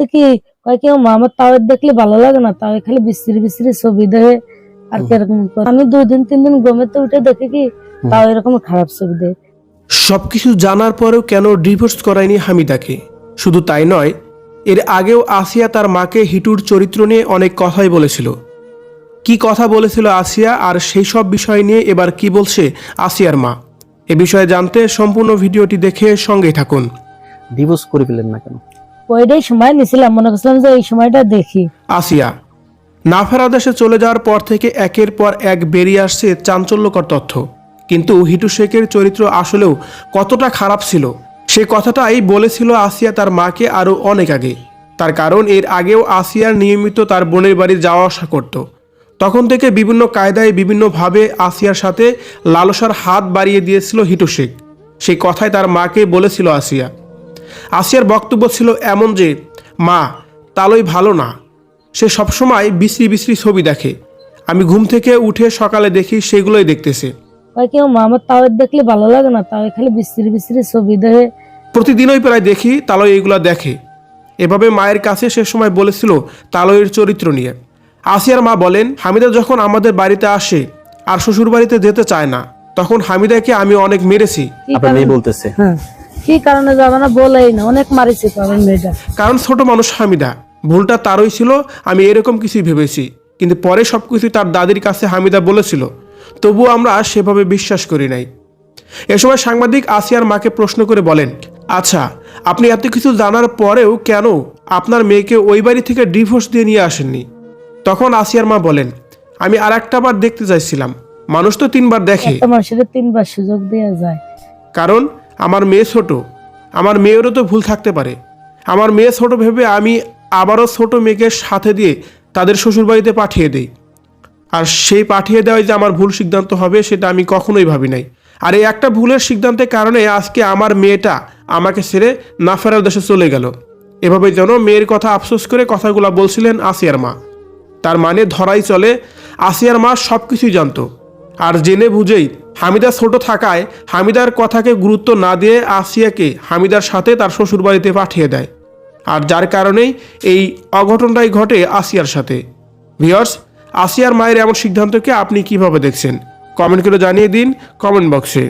বলতে কি কয় কেউ মা আমার তাওয়ের দেখলে ভালো লাগে না তাও খালি বিশ্রী বিশ্রী ছবি দেয়। আর কীরকম আমি দুই দিন তিন দিন গমেতে উঠে দেখি কি তাও এরকম খারাপ ছবি দেয়। সবকিছু জানার পরেও কেন ডিভোর্স করায়নি হামিদাকে? শুধু তাই নয় এর আগেও আসিয়া তার মাকে হিটুর চরিত্র নিয়ে অনেক কথাই বলেছিল। কি কথা বলেছিল আসিয়া আর সেই সব বিষয় নিয়ে এবার কি বলছে আসিয়ার মা? এ বিষয়ে জানতে সম্পূর্ণ ভিডিওটি দেখে সঙ্গেই থাকুন। ডিভোর্স করে ফেলেন না কেন? ওইটাই সময় নিছিলাম, মনে করছিলাম যে এই সময়টা দেখি। আসিয়া না ফেরা দেশে চলে যাওয়ার পর থেকে একের পর এক বেরিয়ে আসছে চাঞ্চল্যকর তথ্য। কিন্তু হিটু শেখের চরিত্র আসলেও কতটা খারাপ ছিল, সে কথাটাই বলেছিল আসিয়া তার মাকে আরও অনেক আগে। তার কারণ এর আগেও আসিয়ার নিয়মিত তার বোনের বাড়ি যাওয়া আসা করত। তখন থেকে বিভিন্ন কায়দায় বিভিন্নভাবে আসিয়ার সাথে লালসার হাত বাড়িয়ে দিয়েছিল হিটু শেখ। সেই কথাই তার মাকে বলেছিল আসিয়া। আসিয়ার বক্তব্য ছিল এমন যে মা তালই ভালো না। সে সবসময় বিশ্রী বিশ্রী ছবি দেখে। আমি ঘুম থেকে উঠে সকালে দেখি সেগুলোই দেখতেছে। কেউ মা আমার তাওয়ের দেখলে ভালো লাগে না? তাও খালি বিশ্রী বিশ্রী ছবি দেয় প্রতিদিনই প্রায় দেখি তালয় এইগুলো দেখে। এভাবে মায়ের কাছে সে সময় বলেছিল তালয়ের চরিত্র নিয়ে। আসিয়ার মা বলেন হামিদা যখন আমাদের বাড়িতে আসে আর শ্বশুর বাড়িতে যেতে চায় না তখন হামিদাকে আমি অনেক মেরেছি। আপনার মেয়ে বলতেছে। হ্যাঁ। কি কারণে যাবে না? বলেই না অনেক মারিছে তো আমার মেয়েটা। কারণ ছোট মানুষ হামিদা ভুলটা তারই ছিল আমি এরকম কিছুই ভেবেছি। কিন্তু পরে সব কিছু তার দাদির কাছে হামিদা বলেছিল তবুও আমরা সেভাবে বিশ্বাস করি নাই। এ সময় সাংবাদিক আসিয়ার মাকে প্রশ্ন করে বলেন আচ্ছা আপনি এত কিছু জানার পরেও কেন আপনার মেয়েকে ওই বাড়ি থেকে ডিভোর্স দিয়ে নিয়ে আসেননি? তখন আসিয়ার মা বলেন আমি আর একটা বার দেখতে চাইছিলাম। মানুষ তো তিনবার দেখে। তিনবার সুযোগ দেওয়া যায়। কারণ আমার মেয়ে ছোট, আমার মেয়েরও তো ভুল থাকতে পারে। আমার মেয়ে ছোট ভেবে আমি আবারও ছোট মেয়েকে সাথে দিয়ে তাদের শ্বশুরবাড়িতে পাঠিয়ে দেই। আর সেই পাঠিয়ে দেওয়াই যে আমার ভুল সিদ্ধান্ত হবে সেটা আমি কখনোই ভাবি নাই। আর এই একটা ভুলের সিদ্ধান্তের কারণে আজকে আমার মেয়েটা আমাকে ছেড়ে না ফেরার দেশে চলে গেল। এভাবে যেন মেয়ের কথা আফসোস করে কথাগুলো বলছিলেন আসিয়ার মা। তার মানে ধরাই চলে, আসিয়ার মা সব কিছুই জানতো। আর জেনে বুঝেই হামিদা ছোট থাকায় হামিদার কথাকে গুরুত্ব না দিয়ে আসিয়াকে হামিদার সাথে তার শ্বশুরবাড়িতে পাঠিয়ে দেয়। আর যার কারণেই এই অঘটনটাই ঘটে আসিয়ার সাথে। ভিওর্স আসিয়ার মায়ের এমন সিদ্ধান্তকে আপনি কীভাবে দেখছেন? কমেন্ট করে জানিয়ে দিন কমেন্ট বক্সে।